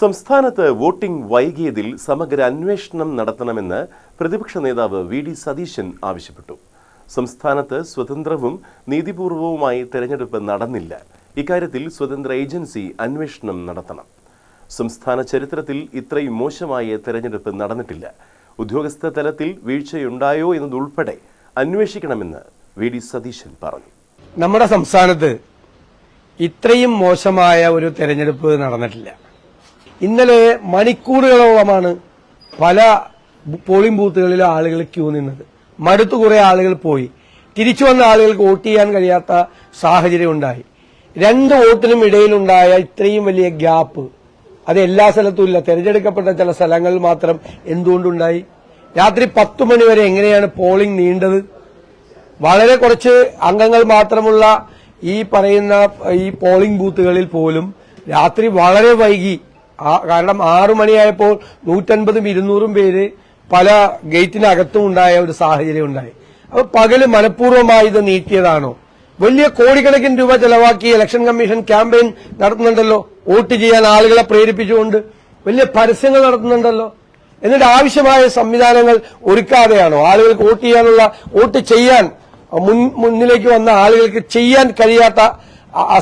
സംസ്ഥാനത്ത് വോട്ടിംഗ് വൈകിയതിൽ സമഗ്ര അന്വേഷണം നടത്തണമെന്ന് പ്രതിപക്ഷ നേതാവ് വി ഡി സതീശൻ ആവശ്യപ്പെട്ടു. സംസ്ഥാനത്ത് സ്വതന്ത്രവും നീതിപൂർവവുമായി തെരഞ്ഞെടുപ്പ് നടന്നില്ല. ഇക്കാര്യത്തിൽ സ്വതന്ത്ര ഏജൻസി അന്വേഷണം നടത്തണം. സംസ്ഥാന ചരിത്രത്തിൽ ഇത്രയും മോശമായ തെരഞ്ഞെടുപ്പ് നടന്നിട്ടില്ല. ഉദ്യോഗസ്ഥ തലത്തിൽ വീഴ്ചയുണ്ടായോ എന്നതുൾപ്പെടെ അന്വേഷിക്കണമെന്ന് വി ഡി സതീശൻ പറഞ്ഞു. നമ്മുടെ സംസ്ഥാനത്ത് ഇത്രയും മോശമായ ഒരു തെരഞ്ഞെടുപ്പ് നടന്നിട്ടില്ല. ഇന്നലെ മണിക്കൂറുകളോളമാണ് പല പോളിംഗ് ബൂത്തുകളിലെ ആളുകൾ ക്യൂ നിന്നത്. മടുത്തു കുറെ ആളുകൾ പോയി. തിരിച്ചു വന്ന ആളുകൾക്ക് വോട്ട് ചെയ്യാൻ കഴിയാത്ത സാഹചര്യം ഉണ്ടായി. രണ്ട് വോട്ടിനും ഇടയിലുണ്ടായ ഇത്രയും വലിയ ഗ്യാപ്പ് അത് എല്ലാ സ്ഥലത്തും ഇല്ല. തെരഞ്ഞെടുക്കപ്പെട്ട ചില സ്ഥലങ്ങളിൽ മാത്രം എന്തുകൊണ്ടുണ്ടായി? രാത്രി പത്തു മണിവരെ എങ്ങനെയാണ് പോളിംഗ് നീണ്ടത്? വളരെ കുറച്ച് അംഗങ്ങൾ മാത്രമുള്ള ഈ പറയുന്ന ഈ പോളിംഗ് ബൂത്തുകളിൽ പോലും രാത്രി വളരെ വൈകി കാരണം ആറു മണിയായപ്പോൾ നൂറ്റൻപതും ഇരുന്നൂറും പേര് പല ഗേറ്റിനകത്തും ഉണ്ടായ ഒരു സാഹചര്യം ഉണ്ടായി. അപ്പൊ പകൽ മനഃപൂർവമായി ഇത് നീട്ടിയതാണോ വലിയ കോടിക്കണക്കിന് രൂപ ചെലവാക്കി ഇലക്ഷൻ കമ്മീഷൻ ക്യാമ്പയിൻ നടത്തുന്നുണ്ടല്ലോ. വോട്ട് ചെയ്യാൻ ആളുകളെ പ്രേരിപ്പിച്ചുകൊണ്ട് വലിയ പരസ്യങ്ങൾ നടത്തുന്നുണ്ടല്ലോ. എന്നിട്ട് ആവശ്യമായ സംവിധാനങ്ങൾ ഒരുക്കാതെയാണോ? ആളുകൾക്ക് വോട്ട് ചെയ്യാനുള്ള വോട്ട് ചെയ്യാൻ മുന്നിലേക്ക് വന്ന ആളുകൾക്ക് ചെയ്യാൻ കഴിയാത്ത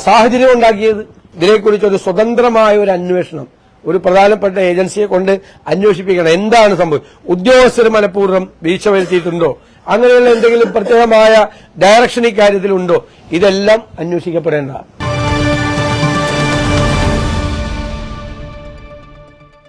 സാഹചര്യം ഉണ്ടാക്കിയത്? ഇതിനെക്കുറിച്ച് ഒരു സ്വതന്ത്രമായ ഒരു അന്വേഷണം. ഒരു പ്രധാനപ്പെട്ട ഏജൻസിയെ കൊണ്ട് അന്വേഷിപ്പിക്കണം. എന്താണ് സംഭവം? ഉദ്യോഗസ്ഥർ മനഃപൂർവം വീഴ്ച വരുത്തിയിട്ടുണ്ടോ? അങ്ങനെയുള്ള എന്തെങ്കിലും പ്രത്യേകമായ ഡയറക്ഷൻ ഇക്കാര്യത്തിലുണ്ടോ ഇതെല്ലാം അന്വേഷിക്കപ്പെടേണ്ടതാണ്.